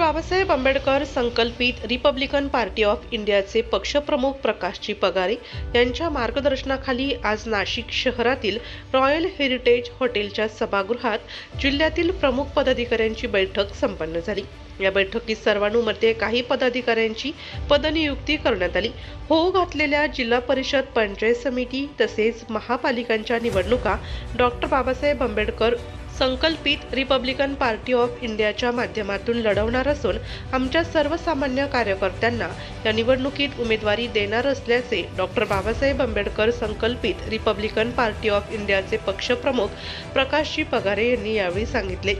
बाबासाहेब आंबेडकर संकल्पित Republican party of इंडियाचे पक्षप्रमुख प्रकाशजी पगारे यांच्या मार्गदर्शनाखाली आज नाशिक शहरातील रॉयल हेरिटेज हॉटेलच्या सभागृहात जिल्ह्यातील प्रमुख पदाधिकाऱ्यांची बैठक संपन्न झाली. या बैठकीत सर्वानुमते काही पदाधिकाऱ्यांची पदनियुक्ती करण्यात आली. हो घातलेल्या जिल्हा परिषद पंचायत समिती तसेच महापालिकांच्या निवडणुका डॉक्टर बाबासाहेब आंबेडकर संकल्पित रिपब्लिकन पार्टी ऑफ इंडियाच्या माध्यमातून लढवणार असून आमच्या सर्वसामान्य कार्यकर्त्यांना या निवडणुकीत उमेदवारी देणार असल्याचे डॉक्टर बाबासाहेब आंबेडकर संकल्पित रिपब्लिकन पार्टी ऑफ इंडियाचे पक्षप्रमुख प्रकाशजी पगारे यांनी यावेळी सांगितले.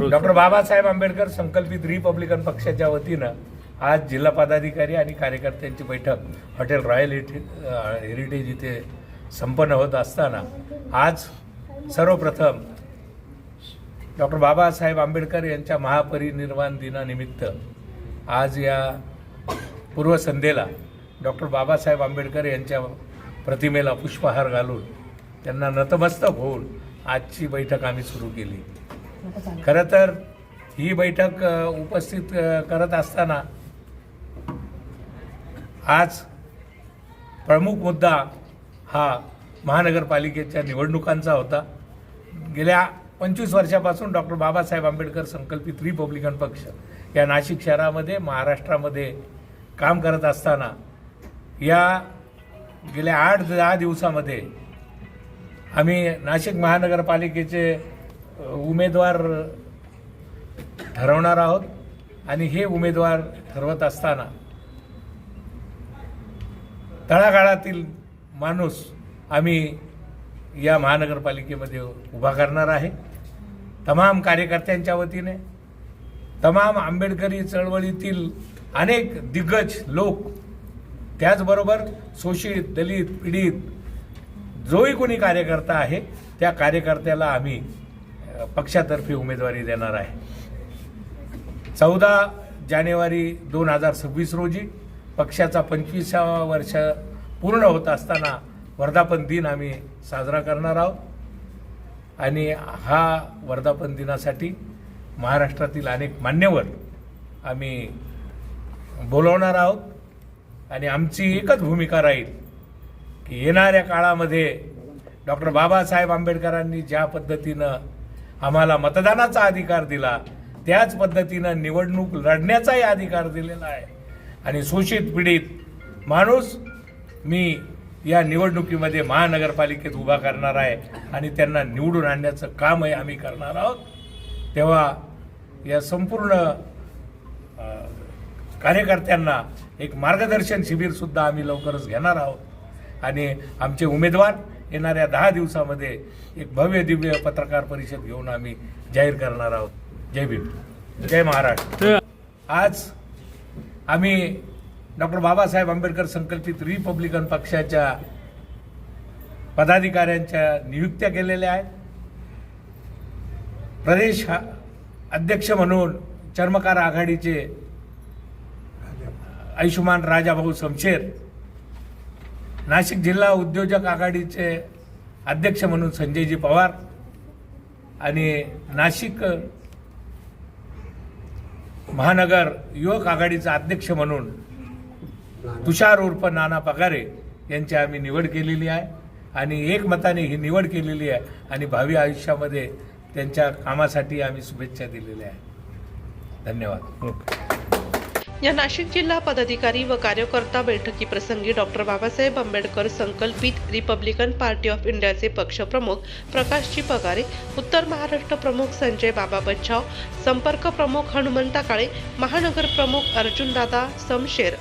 डॉक्टर बाबासाहेब आंबेडकर संकल्पित रिपब्लिकन पक्षाच्या वतीनं आज जिल्हा पदाधिकारी आणि कार्यकर्त्यांची बैठक हॉटेल रॉयल हेरिटेज इथे संपन्न होत असताना आज सर्वप्रथम डॉक्टर बाबासाहेब आंबेडकर यांच्या महापरिनिर्वाण दिनानिमित्त आज या पूर्वसंध्येला डॉक्टर बाबासाहेब आंबेडकर यांच्या प्रतिमेला पुष्पहार घालून त्यांना नतमस्तक होऊन आजची बैठक आम्ही सुरू केली. खरं तर ही बैठक उपस्थित करत असताना आज प्रमुख मुद्दा हा महानगरपालिकेच्या निवडणुकांचा होता. गेल्या पंचवीस वर्षापासून डॉक्टर बाबासाहेब आंबेडकर संकल्पित रिपब्लिकन पक्ष या नाशिक शहरामध्ये महाराष्ट्रामध्ये काम करत असताना या गेल्या आठ दहा दिवसामध्ये आम्ही नाशिक महानगरपालिकेचे उमेदवार ठरवणार आहोत आणि हे उमेदवार ठरवत असताना तळागाळातील माणूस आम्ही या महानगरपालिकेमध्ये उभा करणार आहे. तमाम कार्यकर्त्यांच्या वतीने तमाम आंबेडकरी चळवळीतील अनेक दिग्गज लोक त्याचबरोबर शोषित दलित पीडित जोही कोणी कार्यकर्ता आहे त्या कार्यकर्त्याला आम्ही पक्षातर्फे उमेदवारी देणार आहे. चौदा जानेवारी दोन हजार सव्वीस रोजी पक्षाचा पंचवीसावा वर्ष पूर्ण होत असताना वर्धापन दिन आम्ही साजरा करणार आहोत. आणि हा वर्धापन दिनासाठी महाराष्ट्रातील अनेक मान्यवर आम्ही बोलवणार आहोत. आणि आमची एकच भूमिका राहील की येणाऱ्या काळामध्ये डॉक्टर बाबासाहेब आंबेडकरांनी ज्या पद्धतीनं आम्हाला मतदानाचा अधिकार दिला त्याच पद्धतीनं निवडणूक लढण्याचाही अधिकार दिलेला आहे. आणि शोषित पीडित माणूस मी या निवडणुकीमध्ये महानगरपालिकेत उभा करणार आहे आणि त्यांना निवडून आणण्याचं कामही आम्ही करणार आहोत. तेव्हा या संपूर्ण कार्यकर्त्यांना एक मार्गदर्शन शिबिरसुद्धा आम्ही लवकरच घेणार आहोत. आणि आमचे उमेदवार येणाऱ्या दहा दिवसामध्ये एक भव्य दिव्य पत्रकार परिषद घेऊन आम्ही जाहीर करणार आहोत. जय भीम. जय महाराष्ट्र. आज आम्ही डॉक्टर बाबासाहेब आंबेडकर संकल्पित रिपब्लिकन पक्षाच्या पदाधिकाऱ्यांच्या नियुक्त्या केलेल्या आहेत. प्रदेश हा- अध्यक्ष म्हणून चर्मकार आघाडीचे आयुष्यमान राजाभाऊ समशेर नाशिक जिल्हा उद्योजक आघाडीचे अध्यक्ष म्हणून संजयजी पवार आणि नाशिक महानगर युवक आघाडीचा अध्यक्ष म्हणून तुषार उर्फ नाना पगारे यांची आम्ही निवड केलेली आहे आणि एकमताने ही निवड केलेली आहे आणि भावी आयुष्यामध्ये त्यांच्या कामासाठी आम्ही शुभेच्छा दिलेल्या आहेत. धन्यवाद. या नाशिक जिल्हा पदाधिकारी व कार्यकर्ता बैठकीप्रसंगी डॉक्टर बाबासाहेब आंबेडकर संकल्पित रिपब्लिकन पार्टी ऑफ इंडियाचे पक्षप्रमुख प्रकाशजी पगारे उत्तर महाराष्ट्र प्रमुख संजय बाबा बच्चाव संपर्क प्रमुख हनुमंता काळे महानगर प्रमुख अर्जुनदादा समशेर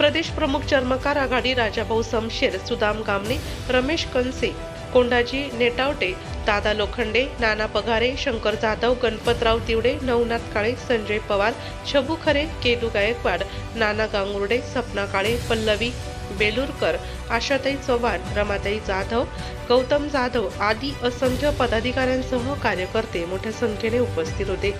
प्रदेश प्रमुख चर्मकार आघाडी राजाभाऊ समशेर सुदाम गामणे रमेश कनसे कोंडाजी नेटावटे दादा लोखंडे नाना पगारे शंकर जाधव गणपतराव तिवडे नवनाथ काळे संजय पवार छबू खरे केदू गायकवाड नाना गांगुर्डे सपना काळे पल्लवी बेलूरकर आशाताई चव्हाण रमाताई जाधव गौतम जाधव आदी असंख्य पदाधिकाऱ्यांसह कार्यकर्ते मोठ्या संख्येने उपस्थित होते.